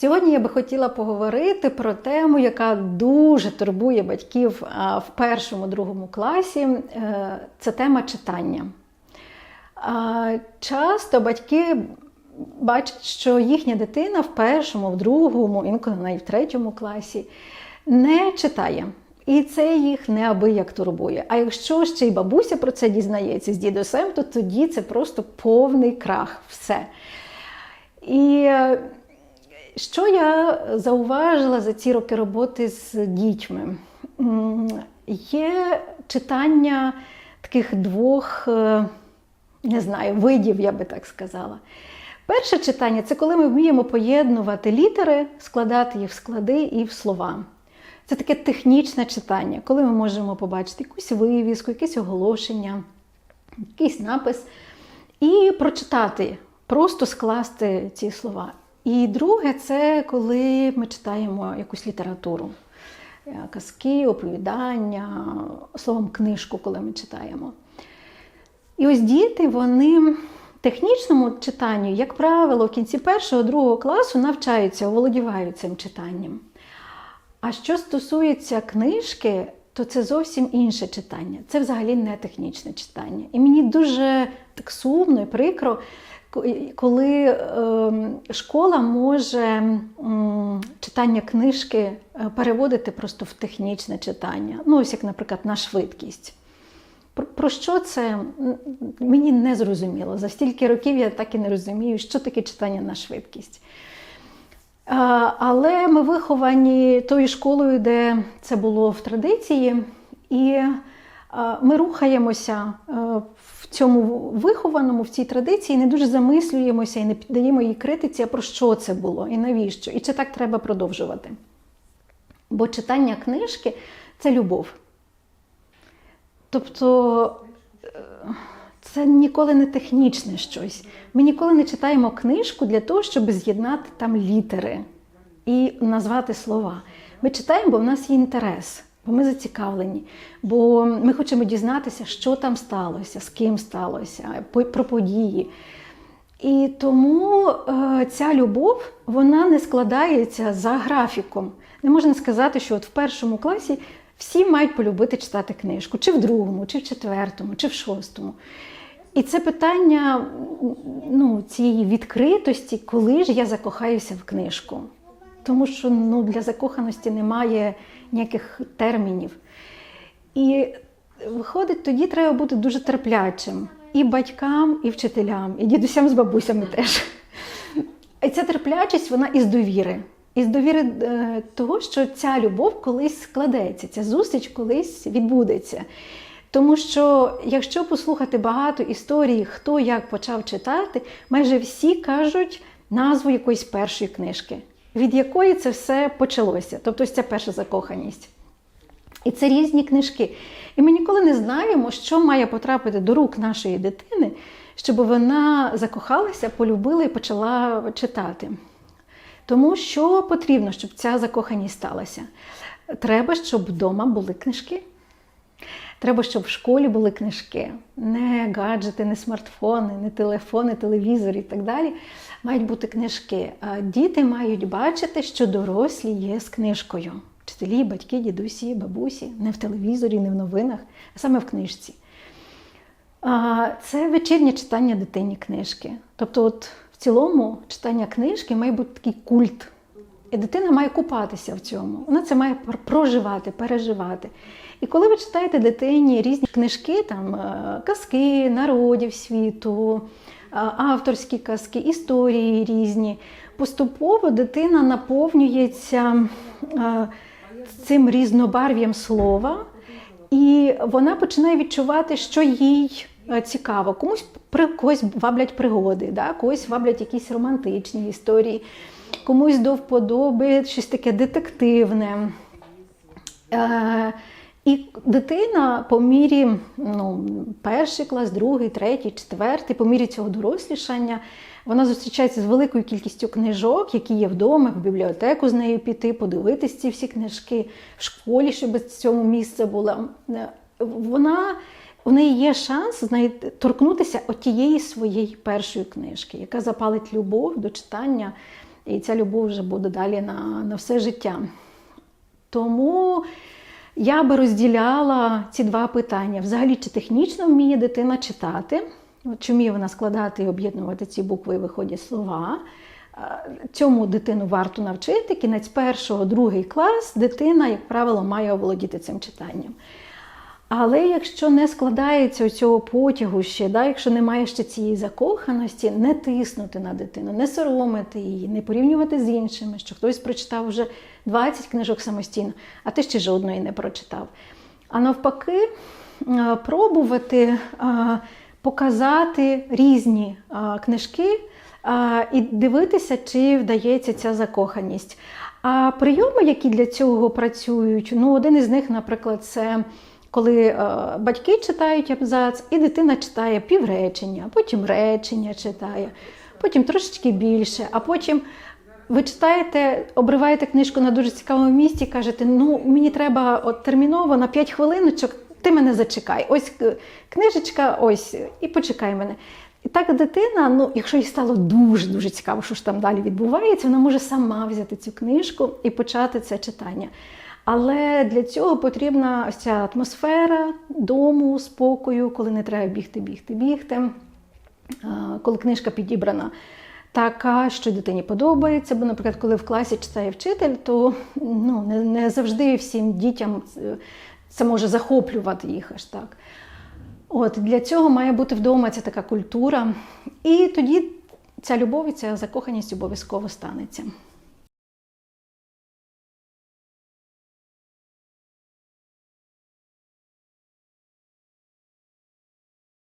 Сьогодні я би хотіла поговорити про тему, яка дуже турбує батьків в першому другому класі. Е, Це тема читання. Часто батьки бачать, що їхня дитина в першому, в другому, інколи навіть в третьому класі не читає. І це їх неабияк турбує. А якщо ще й бабуся про це дізнається з дідусем, то тоді це просто повний крах. Все. І е, що я зауважила за ці роки роботи з дітьми? Є читання таких двох, е, не знаю, видів, я би так сказала. Перше читання це коли ми вміємо поєднувати літери, складати їх в склади і в слова. Це таке технічне читання, коли ми можемо побачити якусь вивіску, якесь оголошення, якийсь напис і прочитати, просто скласти ці слова. І друге, це коли ми читаємо якусь літературу, е, казки, оповідання, словом, книжку, коли ми читаємо. І ось діти, вони технічному читанню, як правило, в кінці першого, другого класу навчаються, оволодівають цим читанням. А що стосується книжки, то це зовсім інше читання. Це взагалі не технічне читання. І мені дуже так сумно і прикро, коли е, школа може читання книжки е, переводити просто в технічне читання. Ну, ось як, наприклад, на швидкість. Про, що це мені не зрозуміло. За стільки років я так і не розумію, що таке читання на швидкість. Але ми виховані тою школою, де це було в традиції, і ми рухаємося е, в цьому вихованому, в цій традиції, не дуже замислюємося і не піддаємо їй критиці, про що це було і навіщо. І чи так треба продовжувати. Бо читання книжки це любов. Тобто е, це ніколи не технічне щось. Ми ніколи не читаємо книжку для того, щоб з'єднати там літери і назвати слова. Ми читаємо, бо в нас є інтерес, бо ми зацікавлені, бо ми хочемо дізнатися, що там сталося, з ким сталося, про події. І тому е, ця любов вона не складається за графіком. Не можна сказати, що от в першому класі всі мають полюбити читати книжку, чи в другому, чи в четвертому, чи в шостому. І це питання ну, цієї відкритості, коли ж я закохаюся в книжку. Тому що ну, для закоханості немає ніяких термінів. І виходить, тоді треба бути дуже терплячим і батькам, і вчителям, і дідусям з бабусями теж. І ця терплячість вона із довіри. Із довіри е, того, що ця любов колись складеться, ця зустріч колись відбудеться. Тому що, якщо послухати багато історій, хто як почав читати, майже всі кажуть назву якоїсь першої книжки, від якої це все почалося. Тобто, ось ця перша закоханість. І це різні книжки. І ми ніколи не знаємо, що має потрапити до рук нашої дитини, щоб вона закохалася, полюбила і почала читати. Тому що потрібно, щоб ця закоханість сталася? Треба, щоб вдома були книжки. Треба, щоб в школі були книжки, не гаджети, не смартфони, не телефони, телевізори і так далі. Мають бути книжки. Діти мають бачити, що дорослі є з книжкою. Вчителі, батьки, дідусі, бабусі, не в телевізорі, не в новинах, а саме в книжці. Це вечірнє читання дитині книжки. Тобто, от в цілому читання книжки має бути такий культ. І дитина має купатися в цьому. Вона це має пр- проживати, переживати. І коли ви читаєте дитині різні книжки, там е, казки народів світу, е, авторські казки, історії різні, поступово дитина наповнюється е, цим різнобарв'ям слова, і вона починає відчувати, що їй цікаво. Комусь при когось ваблять пригоди, да? когось ваблять якісь романтичні історії, комусь до вподоби щось таке детективне. Е, і дитина по мірі ну, перший клас, другий, третій, четвертий, по мірі цього дорослішання, вона зустрічається з великою кількістю книжок, які є вдома, в бібліотеку з нею піти, подивитись ці всі книжки, в школі, щоб з цьому місце було. Е, Вона в неї є шанс знайти, торкнутися отієї своєї першої книжки, яка запалить любов до читання і ця любов вже буде далі на, на все життя. Тому я би розділяла ці два питання: взагалі, чи технічно вміє дитина читати, чи вміє вона складати і об'єднувати ці букви і виходять слова. Цьому дитину варто навчити. Кінець першого, другий клас дитина, як правило, має оволодіти цим читанням. Але якщо не складається цього потягу ще, да, якщо немає ще цієї закоханості, не тиснути на дитину, не соромити її, не порівнювати з іншими, що хтось прочитав вже 20 книжок самостійно, а ти ще жодної не прочитав. А навпаки, е, пробувати е, показати різні е, книжки і дивитися, чи вдається ця закоханість. А прийоми, які для цього працюють, ну один із них, наприклад, це коли е, батьки читають абзац, і дитина читає півречення, потім речення читає, потім трошечки більше, а потім ви читаєте, обриваєте книжку на дуже цікавому місці, кажете, ну мені треба от терміново на 5 хвилиночок, ти мене зачекай. Ось е, книжечка, ось, і почекай мене. І так дитина, ну, якщо їй стало дуже-дуже цікаво, що ж там далі відбувається, вона може сама взяти цю книжку і почати це читання. Але для цього потрібна ось ця атмосфера дому, спокою, коли не треба бігти, бігти, бігти, коли книжка підібрана така, що дитині подобається. Бо, наприклад, коли в класі читає вчитель, то ну, не, не завжди всім дітям це, може захоплювати їх аж так. От для цього має бути вдома ця така культура. І тоді ця любов і ця закоханість обов'язково станеться.